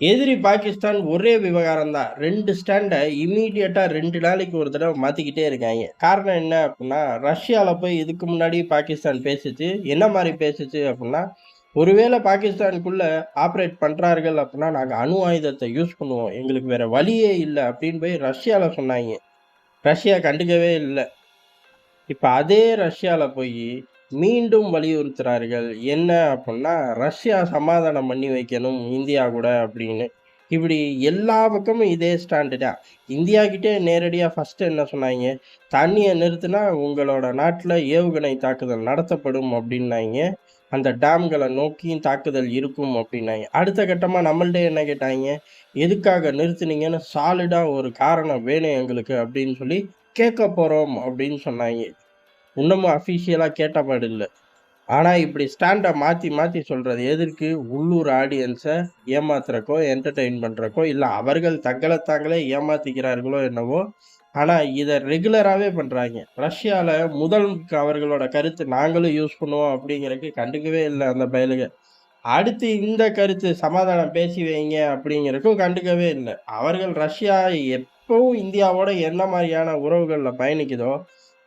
எதிரி பாகிஸ்தான் ஒரே விவகாரம் தான். ரெண்டு ஸ்டாண்டை இமீடியட்டாக ரெண்டு நாளைக்கு ஒரு தடவை மாற்றிக்கிட்டே இருக்காங்க காரணம் என்ன அப்படின்னா ரஷ்யாவில் போய் இதுக்கு முன்னாடி பாகிஸ்தான் பேசுச்சு. என்ன மாதிரி பேசுச்சு அப்படின்னா ஒருவேளை பாகிஸ்தானுக்குள்ளே ஆப்ரேட் பண்ணுறார்கள் அப்படின்னா நாங்கள் அணு ஆயுதத்தை யூஸ் பண்ணுவோம். எங்களுக்கு வேறு வழியே இல்லை அப்படின்னு போய் ரஷ்யாவில் சொன்னாங்க ரஷ்யா கண்டுக்கவே இல்லை இப்போ அதே ரஷ்யாவில் போய் மீண்டும் வலியுறுத்துறார்கள். என்ன அப்படின்னா ரஷ்யா சமாதானம் பண்ணி வைக்கணும் இந்தியா கூட அப்படின்னு. இப்படி எல்லா பக்கமும் இதே ஸ்டாண்டு தான். இந்தியா கிட்டே நேரடியாக ஃபஸ்ட்டு என்ன சொன்னாங்க? தண்ணியை நிறுத்தினா உங்களோட நாட்டில் ஏவுகணை தாக்குதல் நடத்தப்படும் அப்படின்னாங்க. அந்த டேம்களை நோக்கியும் தாக்குதல் இருக்கும் அப்படின்னாங்க. அடுத்த கட்டமாக நம்மள்ட்ட என்ன கேட்டாங்க? எதுக்காக நிறுத்துனீங்கன்னு சாலிடாக ஒரு காரணம் வேணும் எங்களுக்கு அப்படின்னு சொல்லி கேட்க போகிறோம் அப்படின்னு சொன்னாங்க. இன்னமும் அஃபிஷியலாக கேட்ட இல்லை ஆனால் இப்படி ஸ்டாண்டை மாற்றி மாற்றி சொல்கிறது எதற்கு? உள்ளூர் ஆடியன்ஸை ஏமாத்துறக்கோ, என்டர்டெயின் பண்ணுறக்கோ இல்லை அவர்கள் தங்கள தாங்களே ஏமாற்றிக்கிறார்களோ என்னவோ! ஆனால் இதை ரெகுலராகவே பண்ணுறாங்க ரஷ்யாவில் முதல் அவர்களோட கருத்து நாங்களும் யூஸ் பண்ணுவோம் அப்படிங்கிறதுக்கு கண்டுக்கவே இல்லை அந்த பயலுக. அடுத்து இந்த கருத்து சமாதானம் பேசி வைங்க அப்படிங்கிறக்கும் கண்டுக்கவே இல்லை அவர்கள் ரஷ்யா எப்பவும் இந்தியாவோட என்ன மாதிரியான உறவுகளில் பயணிக்குதோ,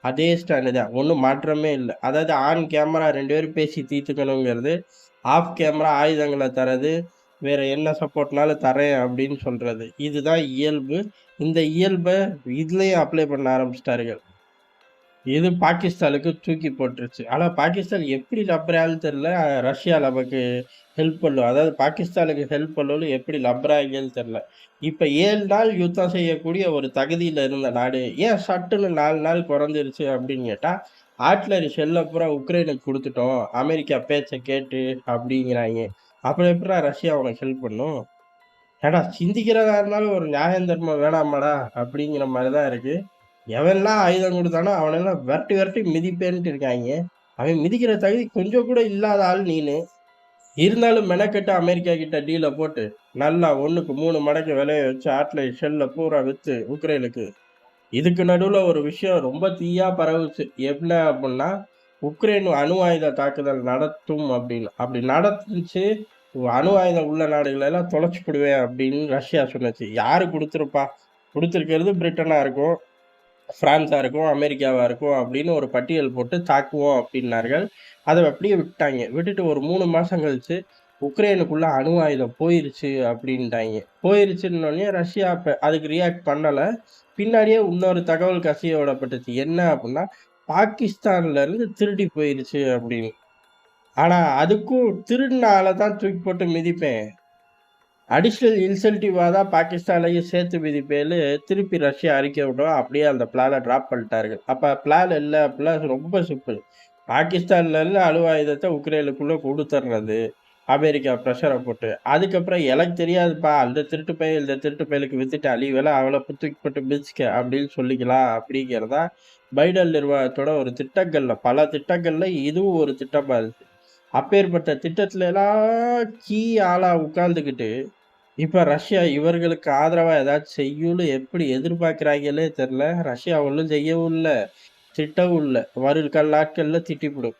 அதே ஸ்டாண்டு தான். ஒன்றும் மாற்றமே இல்லை அதாவது ஆன் கேமரா ரெண்டு பேரும் பேசி தீர்த்துக்கணுங்கிறது, ஆஃப் கேமரா ஆயுதங்களை தரது வேற என்ன சப்போர்ட்னாலும் தரேன் அப்படின்னு சொல்றது. இதுதான் இயல்பு. இந்த இயல்பை இதுலேயும் அப்ளை பண்ண ஆரம்பிச்சிட்டார்கள் இது பாகிஸ்தானுக்கு தூக்கி போட்டுருச்சு. ஆனால் பாகிஸ்தான் எப்படி நம்புறாங்கன்னு தெரில ரஷ்யா நமக்கு ஹெல்ப் பண்ணும். அதாவது பாகிஸ்தானுக்கு ஹெல்ப் பண்ணணும் எப்படி நம்புறாய்ங்கன்னு தெரியல. இப்ப 7 நாள் யுத்தம் செய்யக்கூடிய ஒரு தகுதியில் இருந்த நாடு, ஏன் சட்டுன்னு நாலு நாள் குறைஞ்சிருச்சு அப்படின்னு கேட்டால் ஆட்லரி ஷெல்ல பூரா உக்ரைனுக்கு கொடுத்துட்டோம் அமெரிக்கா பேச்சை கேட்டு அப்படிங்கிறாங்க அப்புறம் எப்படா ரஷ்யா உனக்கு ஹெல்ப் பண்ணும்? ஏடா சிந்திக்கிறதா இருந்தாலும் ஒரு நியாயம் தர்மம் வேணாமாடா? அப்படிங்கிற மாதிரி தான் இருக்குது எவன்லாம் ஆயுதம் கொடுத்தானோ அவனெல்லாம் விரட்டி வெரட்டி மிதிப்பேன்ட்டு இருக்காங்க அவன் மிதிக்கிற தகுதி கொஞ்சம் கூட இல்லாத ஆள் நீனு. இருந்தாலும் மெனக்கெட்டு அமெரிக்கா கிட்ட டீலை போட்டு, நல்லா ஒன்றுக்கு மூணு மடக்கு விலைய வச்சு ஆட்டில் ஷெல்ல பூரா விற்று உக்ரைனுக்கு. இதுக்கு நடுவில் ஒரு விஷயம் ரொம்ப தீயாக பரவுச்சு. என்ன அப்படின்னா உக்ரைன் அணு ஆயுத தாக்குதல் நடத்தும் அப்படின்னு அப்படி நடந்துச்சு, அணு ஆயுதம் உள்ள நாடுகளெல்லாம் தொலைச்சி தொலைச்சு அப்படின்னு ரஷ்யா சொன்னுச்சு. யாரு கொடுத்துருப்பா கொடுத்துருக்கிறது பிரிட்டனாக இருக்கும், ஃப்ரான்ஸாக இருக்கும், அமெரிக்காவாக இருக்கும் அப்படின்னு ஒரு பட்டியல் போட்டு தாக்குவோம் அப்படின்னார்கள் அதை அப்படியே விட்டாங்க விட்டுட்டு ஒரு மூணு மாதம் கழிச்சு, உக்ரைனுக்குள்ள அணு ஆயுதம் போயிருச்சு அப்படின்ட்டாங்க போயிருச்சுன்னொடனே ரஷ்யா இப்போ அதுக்கு ரியாக்ட் பண்ணலை பின்னாடியே இன்னொரு தகவல் கசிய விடப்பட்டுச்சு. என்ன அப்படின்னா பாகிஸ்தான்ல இருந்து திருடி போயிருச்சு அப்படின்னு ஆனால் அதுக்கும் திருடினால தான் தூக்கி போட்டு மிதிப்பேன். அடிஷ்னல் இன்சென்டிவாக தான் பாகிஸ்தானையும் சேர்த்து மிதிப்பேன்னு திருப்பி ரஷ்யா அறிக்கை விடும். அப்படியே அந்த பிளானை ட்ராப் பண்ணிட்டார்கள். அப்போ பிளான் இல்லை அப்படிலாம் ரொம்ப சிம்பிள். பாகிஸ்தான்லேருந்து இருந்து உக்ரைனுக்குள்ளே கொடுத்துட்றது அமெரிக்கா ப்ரெஷரை போட்டு. அதுக்கப்புறம் எனக்கு தெரியாதுப்பா. அந்த திருட்டு பையன் இந்த திருட்டு பயலுக்கு வித்துட்டு நீ அவளை அவன தூக்கி போட்டு மிதிச்சுக்க அப்படின்னு சொல்லிக்கலாம் அப்படிங்கிறதா பைடல் பைடன் நிர்வாகத்தோட ஒரு திட்டங்கள்ல பல திட்டங்களில் இதுவும் ஒரு திட்டமாக இருக்குது அப்பேற்பட்ட திட்டத்துல எல்லாம் கீ ஆளாக உட்காந்துக்கிட்டு இப்ப ரஷ்யா இவர்களுக்கு ஆதரவா ஏதாச்சும் செய்யும்னு எப்படி எதிர்பார்க்குறாங்களே தெரியல. ரஷ்யா ஒன்றும் செய்யவும் இல்லை திட்டவும் இல்லை வரும் நாட்கள்ல திட்டிப்புடும்.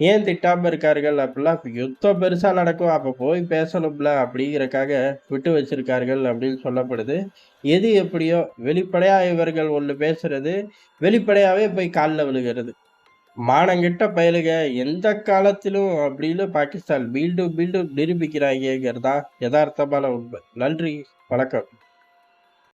ஏன் திட்டாம இருக்கார்கள் அப்படிலாம் யுத்தம் பெருசா நடக்கும். அப்ப போய் பேசணும்ல அப்படிங்கிறக்காக விட்டு வச்சிருக்கார்கள் அப்படின்னு சொல்லப்படுது. எது எப்படியோ வெளிப்படையா இவர்கள் ஒண்ணு பேசுறது, வெளிப்படையாவே போய் கால்ல விழுகிறது. மானங்கிட்ட பயலுக எந்த காலத்திலும் அப்படின்னு பாகிஸ்தான் மீண்டும் மீண்டும் நிரூபிக்கிறாங்கிறதா தான் உண்மை. நன்றி, வணக்கம்.